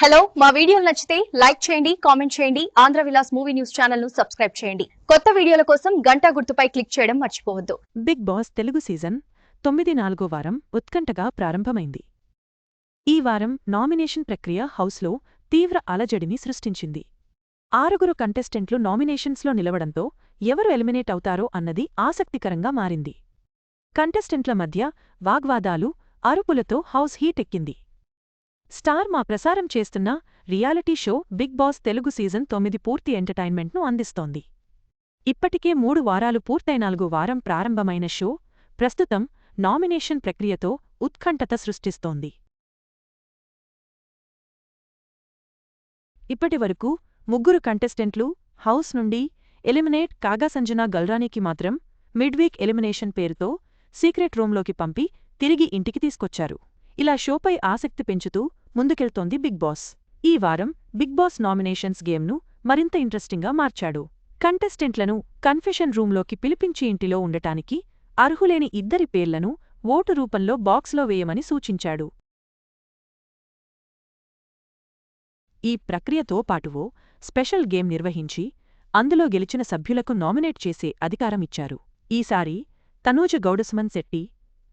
Hello మా వీడియోలు నచ్చితే లైక్ చేయండి కామెంట్ చేయండి ఆంధ్ర విలాస్ మూవీ న్యూస్ ఛానల్ను సబ్స్క్రైబ్ చేయండి. కొత్త వీడియోల కోసం గంటా గుర్తుపై క్లిక్ చేయడం మర్చిపోవద్దు. బిగ్ బాస్ తెలుగు సీజన్ తొమ్మిది నాలుగో వారం ఉత్కంఠగా ప్రారంభమైంది. ఈ వారం నామినేషన్ ప్రక్రియ హౌస్లో తీవ్ర అలజడిని సృష్టించింది. ఆరుగురు కంటెస్టెంట్లు నామినేషన్స్లో నిలవడంతో ఎవరు ఎలిమినేట్ అవుతారో అన్నది ఆసక్తికరంగా మారింది. కంటెస్టెంట్ల మధ్య వాగ్వాదాలు అరుపులతో హౌస్ హీటెక్కింది స్టార్ మా ప్రసారం చేస్తున్న reality show Big Boss Telugu season తొమ్మిది పూర్తి ఎంటర్టైన్మెంట్ను అందిస్తోంది. ఇప్పటికే మూడు వారాలు పూర్తయి నాలుగు వారం ప్రారంభమైన షో ప్రస్తుతం నామినేషన్ ప్రక్రియతో ఉత్కంఠత సృష్టిస్తోంది. ఇప్పటివరకు ముగ్గురు కంటెస్టెంట్లు హౌస్ నుండి ఎలిమినేట్ కాగా సంజనా గల్రానీకి మాత్రం మిడ్వీక్ ఎలిమినేషన్ పేరుతో సీక్రెట్ రూంలోకి పంపి తిరిగి ఇంటికి తీసుకొచ్చారు. ఇలా షోపై ఆసక్తి పెంచుతూ ముందుకెళ్తోంది బిగ్ బాస్. ఈ వారం బిగ్ బాస్ నామినేషన్స్ గేమ్ను మరింత ఇంట్రెస్టింగ్గా మార్చాడు. కంటెస్టెంట్లను కన్ఫెషన్ రూంలోకి పిలిపించి ఇంటిలో ఉండటానికి అర్హులేని ఇద్దరి పేర్లను ఓటు రూపంలో బాక్స్లో వేయమని సూచించాడు. ఈ ప్రక్రియతో పాటువో స్పెషల్ గేమ్ నిర్వహించి అందులో గెలిచిన సభ్యులకు నామినేట్ చేసే అధికారమిచ్చారు ఈసారి తనూజ గౌడసుమన్ శెట్టి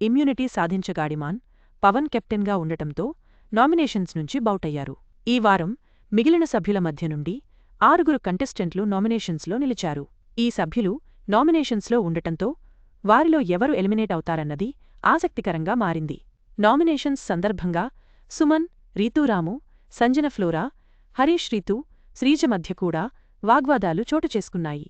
ఇమ్యూనిటీ సాధించగాడిమాన్ పవన్ కెప్టెన్గా ఉండటంతో నామినేషన్స్ నుంచి బౌటయ్యారు. ఈ వారం మిగిలిన సభ్యుల మధ్య నుండి ఆరుగురు కంటెస్టెంట్లు నామినేషన్స్లో నిలిచారు. ఈ సభ్యులు నామినేషన్స్లో ఉండటంతో వారిలో ఎవరు ఎలిమినేట్ అవుతారన్నది ఆసక్తికరంగా మారింది. నామినేషన్స్ సందర్భంగా సుమన్ రీతూరాము సంజన ఫ్లోరా హరీష్ రీతు శ్రీజ మధ్య కూడా వాగ్వాదాలు చోటు చేసుకున్నాయి.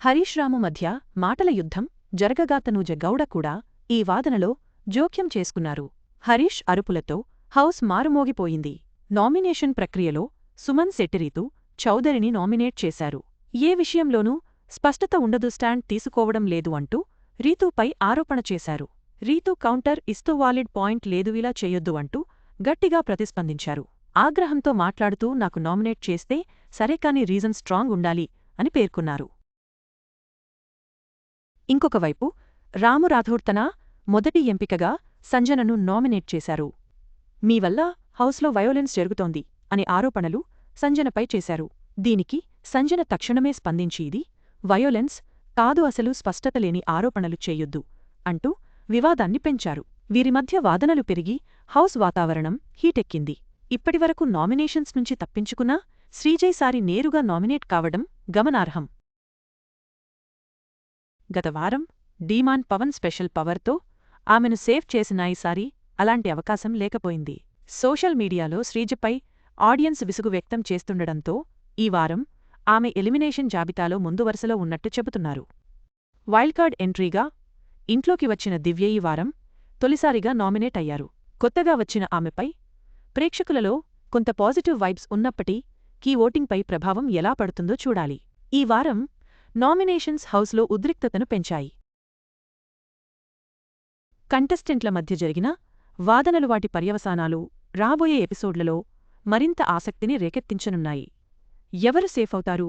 హరీష్రాము మధ్య మాటల యుద్ధం జరగగా తనూజ గౌడ కూడా ఈ వాదనలో జోక్యం చేసుకున్నారు. హరీష్ అరుపులతో హౌస్ మారుమోగిపోయింది. నామినేషన్ ప్రక్రియలో సుమన్ శెట్టిరీతు చౌదరిని నామినేట్ చేశారు. ఏ విషయంలోనూ స్పష్టత ఉండదు స్టాండ్ తీసుకోవడం లేదు అంటూ రీతూపై ఆరోపణ చేశారు. రీతూ కౌంటర్ ఇస్తూ వాలిడ్ పాయింట్ లేదు ఇలా చేయొద్దు అంటూ గట్టిగా ప్రతిస్పందించారు. ఆగ్రహంతో మాట్లాడుతూ నాకు నామినేట్ చేస్తే సరే కాని రీజన్ స్ట్రాంగ్ ఉండాలి అని పేర్కొన్నారు. ఇంకొకవైపు రాము రాథోడ్ తన మొదటి ఎంపికగా సంజనను నామినేట్ చేశారు. మీ వల్ల హౌస్లో వయోలెన్స్ జరుగుతోంది అనే ఆరోపణలు సంజనపై చేశారు. దీనికి సంజన తక్షణమే స్పందించి ఇది వయోలెన్స్ కాదు అసలు స్పష్టత లేని ఆరోపణలు చేయొద్దు అంటూ వివాదాన్ని పెంచారు. వీరి మధ్య వాదనలు పెరిగి హౌస్ వాతావరణం హీటెక్కింది. ఇప్పటివరకు నామినేషన్స్ నుంచి తప్పించుకున్నా శ్రీజయ్సారి నేరుగా నామినేట్ కావడం గమనార్హం. గత వారం డీమాన్ పవన్ స్పెషల్ పవర్తో ఆమెను సేవ్ చేసిన ఈసారి అలాంటి అవకాశం లేకపోయింది. సోషల్ మీడియాలో శ్రీజపై ఆడియన్స్ విసుగు వ్యక్తం చేస్తుండడంతో ఈ వారం ఆమె ఎలిమినేషన్ జాబితాలో ముందు వరుసలో ఉన్నట్టు చెబుతున్నారు. వైల్డ్కార్డ్ ఎంట్రీగా ఇంట్లోకి వచ్చిన దివ్య ఈ వారం తొలిసారిగా నామినేట్ అయ్యారు. కొత్తగా వచ్చిన ఆమెపై ప్రేక్షకులలో కొంత పాజిటివ్ వైబ్స్ ఉన్నప్పటి కీ ఓటింగ్పై ప్రభావం ఎలా పడుతుందో చూడాలి. ఈ వారం నామినేషన్స్ హౌస్లో ఉద్రిక్తతను పెంచాయి. కంటెస్టెంట్ల మధ్య జరిగిన వాదనలు వాటి పర్యవసానాలు రాబోయే ఎపిసోడ్లలో మరింత ఆసక్తిని రేకెత్తించనున్నాయి. ఎవరు సేఫ్ అవుతారు?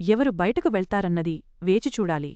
ఎవరు బయటకు వెళ్తారన్నది వేచిచూడాలి